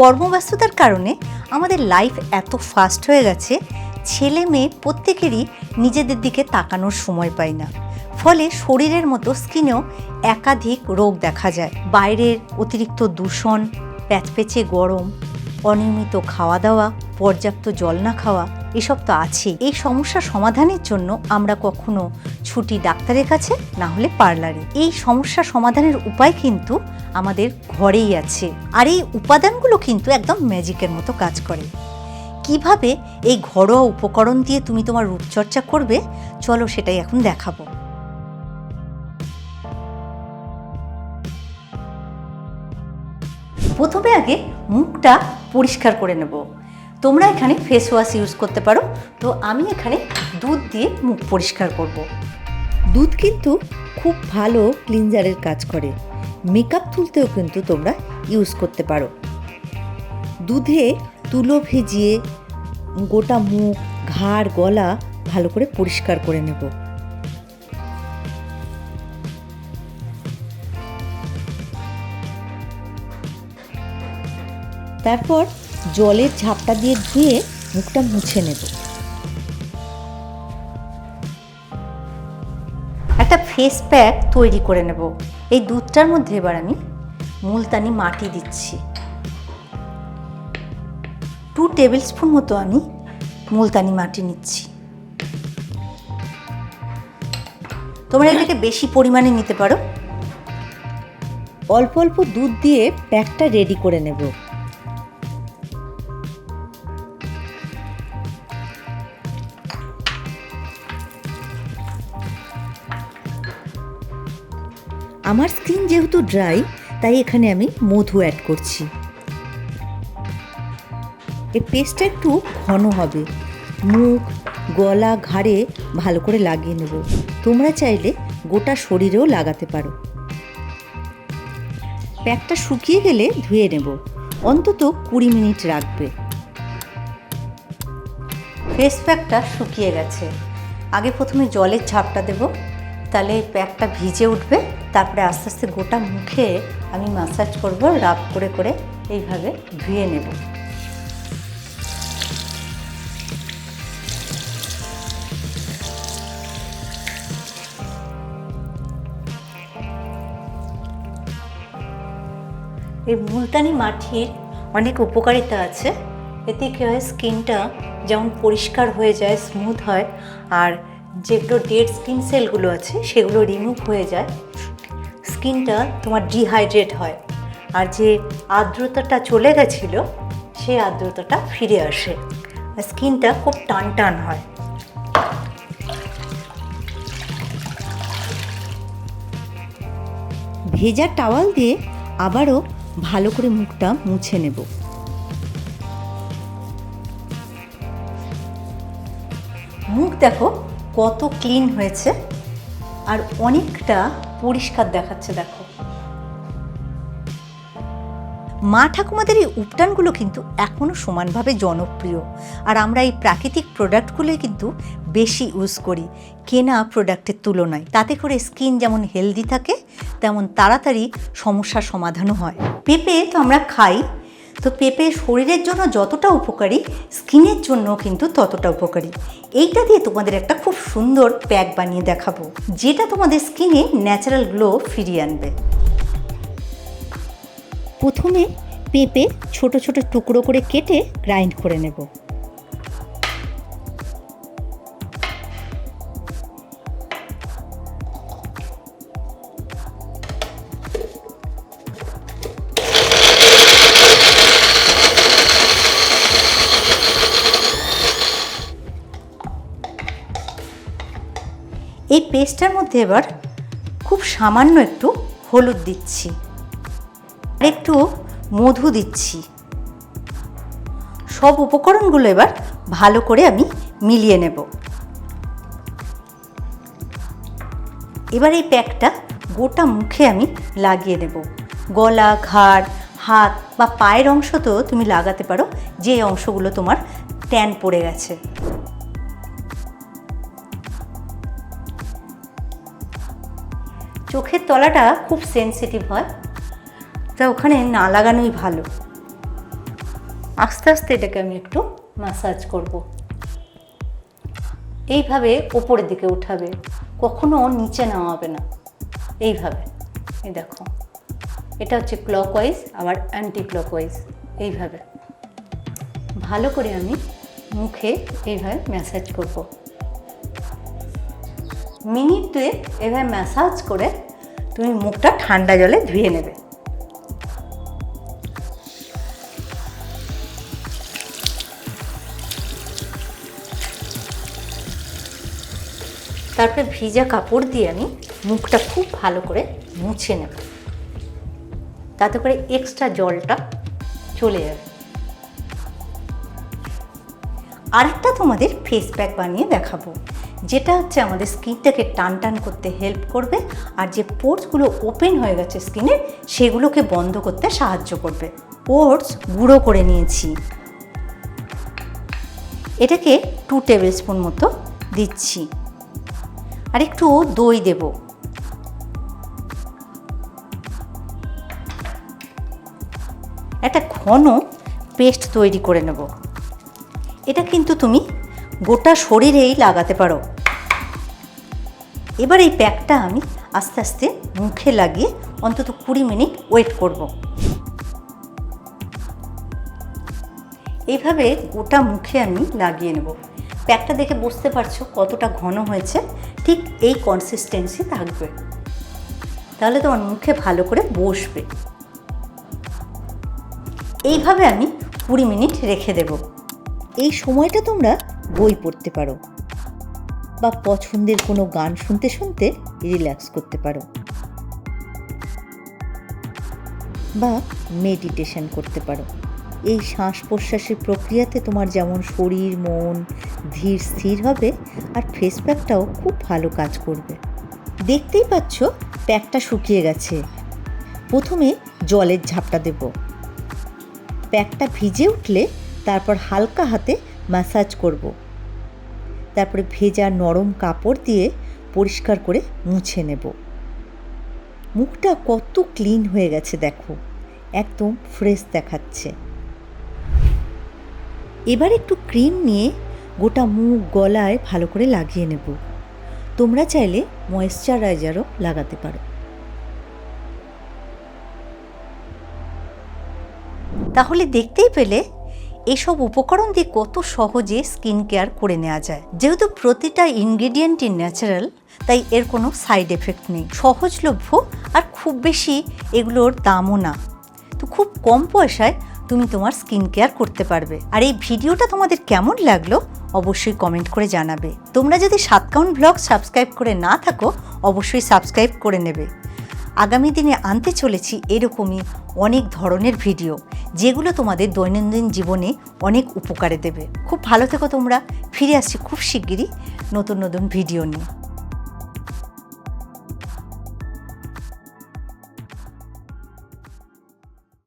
কর্মব্যস্ততার কারণে আমাদের লাইফ এত ফাস্ট হয়ে গেছে, ছেলে মেয়ে প্রত্যেকেরই নিজেদের দিকে তাকানোর সময় পায় না। ফলে শরীরের মতো স্কিনেও একাধিক রোগ দেখা যায়। বাইরের অতিরিক্ত দূষণ প্যাচপেচে গরম, অনিয়মিত খাওয়া দাওয়া, পর্যাপ্ত জল না খাওয়া এসব তো আছেই। এই সমস্যা সমাধানের জন্য আমরা কখনো ছুটি ডাক্তারের কাছে, না হলে পার্লারে। এই সমস্যা সমাধানের উপায় কিন্তু আমাদের ঘরেই আছে। আর এই উপাদানগুলো কিন্তু একদম ম্যাজিকের মতো কাজ করে। কীভাবে এই ঘরোয়া উপকরণ দিয়ে তুমি তোমার রূপচর্চা করবে? চলো সেটাই এখন দেখাবো। প্রথমে আগে মুখটা পরিষ্কার করে নেব। তোমরা এখানে ফেস ওয়াশ ইউজ করতে পারো। তো আমি এখানে দুধ দিয়ে মুখ পরিষ্কার করব। দুধ কিন্তু খুব ভালো ক্লিনজারের কাজ করে। মেকআপ তুলতেও কিন্তু তোমরা ইউজ করতে পারো। দুধে তুলো ভেজিয়ে গোটা মুখ, ঘাড়, গলা ভালো করে পরিষ্কার করে নেব। তারপর জলের ঝাপটা দিয়ে ধুয়ে মুখটা মুছে নেব। একটা ফেস প্যাক তৈরি করে নেব। এই দুধটার মধ্যে এবার আমি মুলতানি মাটি দিচ্ছি। টু টেবিল স্পুন মতো আমি মুলতানি মাটি নিচ্ছি। তোমরা এটাকে বেশি পরিমাণে নিতে পারো। অল্প অল্প দুধ দিয়ে প্যাকটা রেডি করে নেব। আমার স্কিন যেহেতু ড্রাই, তাই এখানে আমি মধু অ্যাড করছি। এই পেস্টটা একটু ঘন হবে। মুখ, গলা, ঘাড়ে ভালো করে লাগিয়ে নেব। তোমরা চাইলে গোটা শরীরেও লাগাতে পারো। প্যাকটা শুকিয়ে গেলে ধুয়ে নেব। অন্তত কুড়ি মিনিট রাখবে। ফেস প্যাকটা শুকিয়ে গেছে। আগে প্রথমে জলের ঝাপটা দেব। তাহলে প্যাকটা ভিজে উঠবে, তারপরে আস্তে আস্তে গোটা মুখে আমি মাসাজ করব রাব করে করে এইভাবে ধুয়ে নেব। এই মুলতানি মাটির অনেক উপকারিতা আছে। এতে কী হয় স্কিনটা যেমন পরিষ্কার হয়ে যায় স্মুথ হয়, আর যেগুলো ডেড স্কিন সেলগুলো আছে, সেগুলো রিমুভ হয়ে যায়। স্কিনটা তোমার ডিহাইড্রেট হয়। আর যে আর্দ্রতাটা চলে গেছিল, সেই আর্দ্রতাটা ফিরে আসে। স্কিনটা খুব টান টান হয়। ভেজা টাওয়াল দিয়ে আবারও ভালো করে মুখটা মুছে নেব। মুখ দেখো কত ক্লিন হয়েছে আর অনেকটা পরিষ্কার দেখাচ্ছে, দেখো। মা ঠাকুমাদের এই উপটানগুলো কিন্তু এখনও সমানভাবে জনপ্রিয়। আর আমরা এই প্রাকৃতিক প্রোডাক্টগুলোই কিন্তু বেশি ইউজ করি, কেনা প্রোডাক্টের তুলনায়। তাতে করে স্কিন যেমন হেলদি থাকে, তেমন তাড়াতাড়ি সমস্যার সমাধানও হয়। পেঁপে তো আমরা খাই তো পেঁপে শরীরের জন্য যতটা উপকারী, স্কিনের জন্য কিন্তু ততটা উপকারী। এইটা দিয়ে তোমাদের একটা খুব সুন্দর প্যাক বানিয়ে দেখাবো, যেটা তোমাদের স্কিনে ন্যাচারাল গ্লো ফিরিয়ে আনবে। প্রথমে পেঁপে ছোট ছোট টুকরো করে কেটে গ্রাইন্ড করে নেব। এই পেস্টটার মধ্যে এবার খুব সামান্য একটু হলুদ দিচ্ছি আর একটু মধু দিচ্ছি। সব উপকরণগুলো এবার ভালো করে আমি মিলিয়ে নেব। এবার এই প্যাকটা গোটা মুখে আমি লাগিয়ে নেব। গলা, ঘাড়, হাত বা পায়ের অংশ তো তুমি লাগাতে পারো, যে অংশগুলো তোমার ট্যান পড়ে গেছে। চোখের তলাটা খুব সেন্সিটিভ হয়। তা ওখানে না লাগানোই ভালো। আস্তে আস্তে এটাকে আমি একটু ম্যাসাজ করব। এইভাবে ওপরের দিকে উঠাবে। কখনো নিচে নামাবে না। এইভাবে। এই দেখো। এটা হচ্ছে ক্লকওয়াইজ আবার অ্যান্টি ক্লকওয়াইজ এইভাবে। ভালো করে আমি মুখে এইভাবে ম্যাসাজ করব। মিনিট দুয়ে এভাবে ম্যাসাজ করে তুমি মুখটা ঠান্ডা জলে ধুয়ে নেবে। তারপরে ভিজা কাপড় দিয়ে আমি মুখটা খুব ভালো করে মুছে নেব। তাতে করে এক্সট্রা জলটা চলে যাবে। আরেকটা তোমাদের ফেস প্যাক বানিয়ে দেখাবো। যেটা হচ্ছে আমাদের স্কিনটাকে টান টান করতে হেল্প করবে আর যে পোর্সগুলো ওপেন হয়ে গেছে স্কিনে সেগুলোকে বন্ধ করতে সাহায্য করবে। ওটস গুঁড়ো করে নিয়েছি। এটাকে টু টেবিল স্পুন মতো দিচ্ছি। আর একটু দই দেব। একটা ঘন পেস্ট তৈরি করে নেব। এটা কিন্তু তুমি গোটা শরীরেই লাগাতে পারো। এবার এই প্যাকটা আমি আস্তে আস্তে মুখে লাগিয়ে অন্তত কুড়ি মিনিট ওয়েট করব। এইভাবে গোটা মুখে আমি লাগিয়ে নেব। প্যাকটা দেখে বুঝতে পারছ কতটা ঘন হয়েছে, ঠিক এই কনসিস্টেন্সি থাকবে। তাহলে তোমার মুখে ভালো করে বসবে। এইভাবে আমি কুড়ি মিনিট রেখে দেব। এই সময়টা তোমরা বই পড়তে পারো বা পছন্দের কোনো গান শুনতে শুনতে রিল্যাক্স করতে পারো বা মেডিটেশন করতে পারো। এই শ্বাস প্রশ্বাসের প্রক্রিয়াতে তোমার যেমন শরীর, মন ধীর, স্থির হবে আর ফেস প্যাকটাও খুব ভালো কাজ করবে। দেখতেই পাচ্ছ প্যাকটা শুকিয়ে গেছে। প্রথমে জলের ঝাপটা দেব। প্যাকটা ভিজে উঠলে তারপর হালকা হাতে ম্যাসাজ করব। তারপরে ভেজা নরম কাপড় দিয়ে পরিষ্কার করে মুছে নেব। মুখটা কত ক্লিন হয়ে গেছে দেখো, একদম ফ্রেশ দেখাচ্ছে। এবার একটু ক্রিম নিয়ে গোটা মুখ গলায় ভালো করে লাগিয়ে নেব। তোমরা চাইলে ময়েশ্চারাইজারও লাগাতে পারো। তাহলে দেখতেই পেলে এসব উপকরণ দিয়ে কত সহজে স্কিন কেয়ার করে নেওয়া যায়। যেহেতু প্রতিটা ইনগ্রেডিয়েন্টই ন্যাচারাল তাই এর কোনো সাইড এফেক্ট নেই। সহজলভ্য আর খুব বেশি এগুলোর দামও না। তো খুব কম পয়সায় তুমি তোমার স্কিন কেয়ার করতে পারবে। আর এই ভিডিওটা তোমাদের কেমন লাগল অবশ্যই কমেন্ট করে জানাবে। তোমরা যদি সাতকাউন্ট ব্লগ সাবস্ক্রাইব করে না থাকো, অবশ্যই সাবস্ক্রাইব করে নেবে। আগামী দিনে আনতে চলেছি এরকমই অনেক ধরনের ভিডিও, যেগুলো তোমাদের দৈনন্দিন জীবনে অনেক উপকারে দেবে। খুব ভালো থেকো তোমরা, ফিরে আসছি খুব শিগগিরই নতুন নতুন ভিডিও নিয়ে।